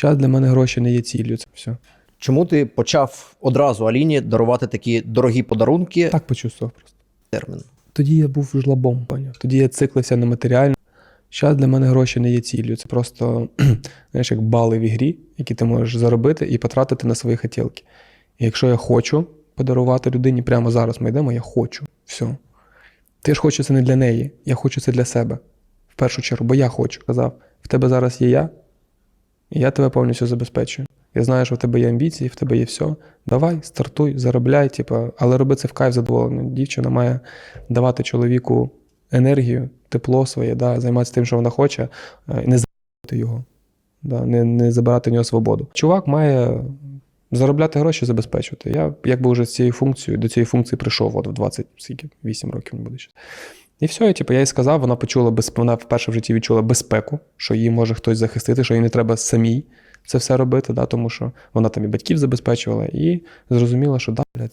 Зараз для мене гроші не є ціллю. Це все. Чому ти почав одразу Аліні дарувати такі дорогі подарунки? Так почувствував просто. Термін. Тоді я був жлобом, поняв. Тоді я циклився на матеріальне. Зараз для мене гроші не є ціллю. Це просто знаєш, як бали в ігрі, які ти можеш заробити і потратити на свої хотілки. І якщо я хочу подарувати людині прямо зараз, ми йдемо, я хочу. Все. Ти ж хочеш це не для неї, я хочу це для себе. В першу чергу, бо я хочу. Казав, в тебе зараз є я, я тебе повністю забезпечую. Я знаю, що в тебе є амбіції, в тебе є все. Давай, стартуй, заробляй, типу, але роби це в кайф задоволення. Дівчина має давати чоловіку енергію, тепло своє, да, займатися тим, що вона хоче, е, і не забирати його, да, не, не забирати в нього свободу. Чувак має заробляти гроші, забезпечувати. Я якби вже з цією функцією, до цієї функції прийшов от в 28 років не буде ще. І все, я, типу, я їй сказав, вона почула без, вона вперше в житті відчула безпеку, що її може хтось захистити, що їй не треба самій це все робити, да, тому що вона там і батьків забезпечувала, і зрозуміла, що да, блядь,